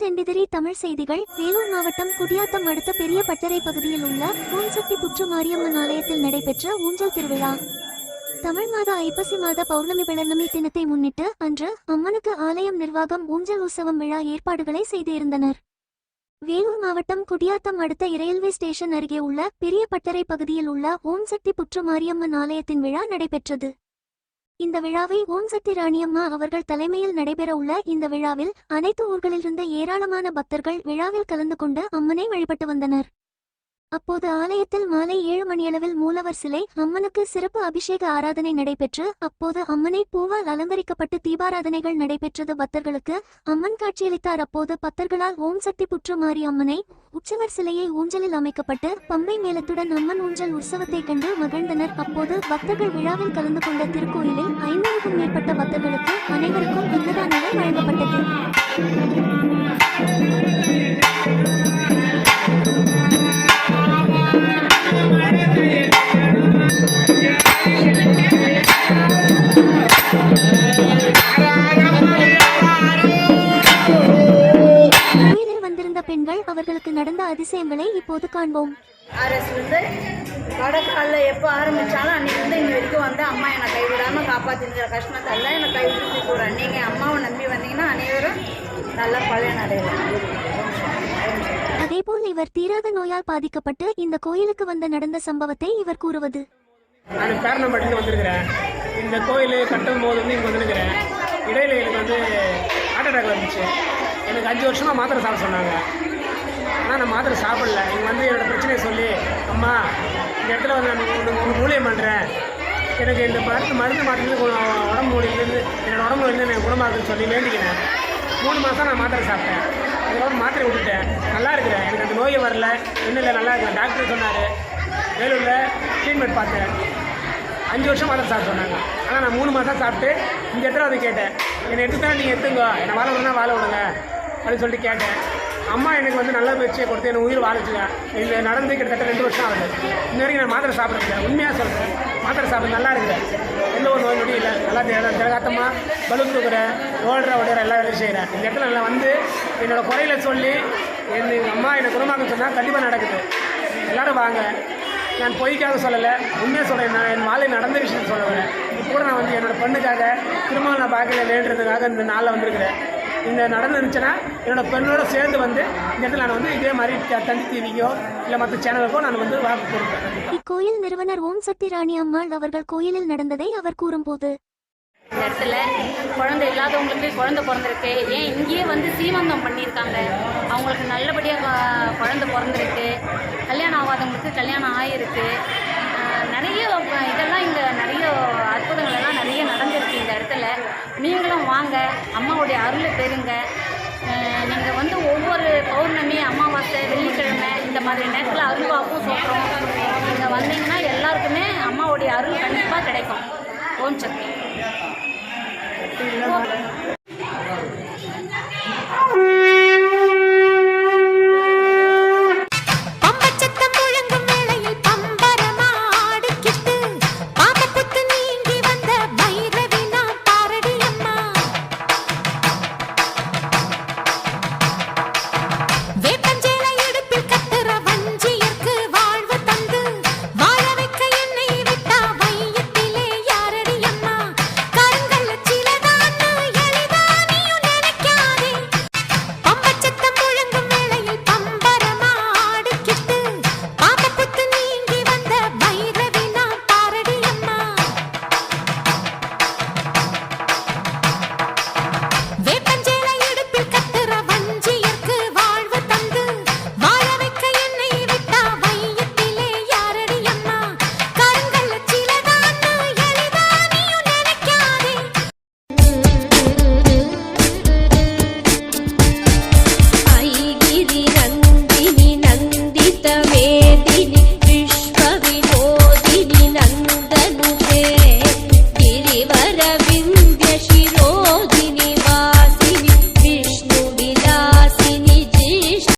தென்பிதிரி தமிழ் செய்திகள். வேலூர் மாவட்டம் குடியாத்தம் அடுத்த பெரிய பட்டறை பகுதியில் உள்ள ஓம்சக்தி புற்று மாரியம்மன் ஆலயத்தில் நடைபெற்ற ஊஞ்சல் திருவிழா. தமிழ் மாத ஐப்பசி மாத பௌர்ணமி பௌர்ணமி தினத்தை முன்னிட்டு அன்று அம்மனுக்கு ஆலயம் நிர்வாகம் ஊஞ்சல் உற்சவம் விழா ஏற்பாடுகளை செய்திருந்தனர். வேலூர் மாவட்டம் குடியாத்தம் அடுத்த ரயில்வே ஸ்டேஷன் அருகே உள்ள பெரிய பட்டறை பகுதியில் உள்ள ஓம் சக்தி புற்று மாரியம்மன் ஆலயத்தின் விழா நடைபெற்றது. இந்த விழாவை ஓம் சக்தி ராணியம்மா அவர்கள் தலைமையில் நடைபெறவுள்ள இந்த விழாவில் அனைத்து ஊர்களிலிருந்து ஏராளமான பக்தர்கள் விழாவில் கலந்து கொண்டு அம்மனை வழிபட்டு வந்தனர். அப்போது ஆலயத்தில் மாலை ஏழு மணியளவில் மூலவர் சிலை அம்மனுக்கு சிறப்பு அபிஷேக ஆராதனை நடைபெற்று அப்போது அம்மனை பூவால் அலங்கரிக்கப்பட்டு தீபாராதனைகள் நடைபெற்றது. பக்தர்களுக்கு அம்மன் காட்சியளித்தார். அப்போது பக்தர்களால் ஓம் சக்தி புற்று மாறி அம்மனை உற்சவர் சிலையை ஊஞ்சலில் அமைக்கப்பட்டு பம்பை மேலத்துடன் அம்மன் ஊஞ்சல் உற்சவத்தை கண்டு மகிழ்ந்தனர். அப்போது பக்தர்கள் விழாவில் கலந்து கொண்ட திருக்கோயிலில் ஐநூறுக்கும் மேற்பட்ட பக்தர்களுக்கு அனைவருக்கும் அன்னதானங்கள் வழங்கப்பட்டது. அதிசயங்களை இப்போது காண்போம். ஆர்எஸ்லேருந்து வடக்காலில் எப்போ ஆரம்பித்தாலும் அன்றைக்கி வந்து இங்கே வரைக்கும் வந்து அம்மா என்னை கைவிடாமல் காப்பாற்றிருக்கிற கஷ்டத்தெல்லாம் என்னை கைவிட்டு போகிறேன் நீங்கள் அம்மாவை நம்பி வந்தீங்கன்னா அனைவரும் நல்லா பலன் அடையலாம். அதேபோல் இவர் தீராத நோயால் பாதிக்கப்பட்டு இந்த கோயிலுக்கு வந்து நடந்த சம்பவத்தை இவர் கூறுவது. நான் பேரணம்பட்டிலேருந்து வந்திருக்கிறேன். இந்த கோயில் கட்டும் போது வந்து இங்கே வந்திருக்கிறேன். இடையில எனக்கு வந்து ஹார்ட் அட்டாக் வந்துச்சு. எனக்கு அஞ்சு வருஷமாக மாத்திரை சாப்பிட சொன்னாங்க. ஆனால் நான் மாத்திரை சாப்பிடல. நீங்கள் வந்து என்னோடய பிரச்சனையை சொல்லி அம்மா இந்த இடத்துல வந்து நான் உங்களுக்கு உனக்கு ஊழியம் பண்ணுறேன் எனக்கு இந்த மருந்து மருந்து மாட்டிலேருந்து உடம்பு மொழியிலேருந்து என்னோடய உடம்பு வந்து எனக்கு குணமாக்குன்னு சொல்லி வேண்டிக்கிறேன். மூணு மாதம் நான் மாத்திரை சாப்பிட்டேன். அதுக்கப்புறம் மாத்திரை விட்டுட்டேன். நல்லா இருக்கிறேன். எனக்கு அந்த நோயே வரல. இன்னும் இல்லை நல்லா இருக்கிறேன். டாக்டர் சொன்னார். வேலூரில் ட்ரீட்மெண்ட் பார்த்தேன். அஞ்சு வருஷம் மாத்திரை சாப்பிட சொன்னாங்க. ஆனால் நான் மூணு மாதம் சாப்பிட்டு இந்த இடத்துல வந்து கேட்டேன். என்னை எடுத்துதான் நீங்கள் எடுத்துங்க என்னை வாழ விடுனா வாழ விடுங்க. அப்படின்னு சொல்லிட்டு கேட்டேன். அம்மா எனக்கு வந்து நல்ல பயிற்சியை கொடுத்து எனக்கு உயிர் வாழிச்சுங்க இதில் நடந்து கிட்டத்தட்ட ரெண்டு வருஷம் ஆகுது. இன்ன வரைக்கும் நான் மாத்திரை சாப்பிட்றேன் உண்மையாக சொல்கிறேன் மாத்திரை சாப்பிட நல்லா இருக்கிறேன் எந்த ஒரு நோய் நொடி இல்லை. நல்லா திர- திரகாத்தமாக பலு தூக்குறேன் ஓடுற ஓடுற எல்லா வேலையும் செய்கிறேன் இந்த இடத்துல நல்லா வந்து என்னோடய குறையில சொல்லி என் அம்மா என்னை குணமாக்க சொன்னால் கண்டிப்பாக நடக்குது. எல்லோரும் வாங்க. நான் பொய்க்காக சொல்லலை. உண்மையாக சொல்கிறேன் நான் என் வாழ்க்கை நடந்த விஷயம் சொல்ல வரேன். இப்போ கூட நான் வந்து என்னோடய பெண்ணுக்காக திரும்ப நான் பார்க்கல வேண்டுறதுக்காக இந்த நாளில் வந்திருக்கிறேன். இந்த நடந்துருந்துச்சுன்னா என்னோட பெண்ணோட சேர்ந்து வந்து இந்த இடத்துல நான் வந்து இதே மாதிரி தந்தி டிவிக்கோ இல்லை மற்ற சேனலுக்கோ நான் வந்து வாக்கு கொடுப்பேன். இக்கோயில் நிறுவனர் ஓம் சக்தி ராணி அம்மாள் அவர்கள் கோயிலில் நடந்ததை அவர் கூறும்போது இந்த இடத்துல குழந்தை இல்லாதவங்களுக்கு குழந்தை பிறந்திருக்கு. ஏன் இங்கேயே வந்து சீமந்தம் பண்ணியிருக்காங்க? அவங்களுக்கு நல்லபடியாக குழந்தை பிறந்திருக்கு. கல்யாணம் ஆகாதவங்களுக்கு கல்யாணம் ஆகிருக்கு அம்மாவுடைய அருளை பெறுங்க. நீங்கள் வந்து ஒவ்வொரு பௌர்ணமி அமாவாசை வெள்ளிக்கிழமை இந்த மாதிரி நேரத்தில் அருள்வாக்கும் சொல்கிறோம் நீங்கள் வந்தீங்கன்னா எல்லாருக்குமே அம்மாவுடைய அருள் கண்டிப்பாக கிடைக்கும். ஓம் சக்தி.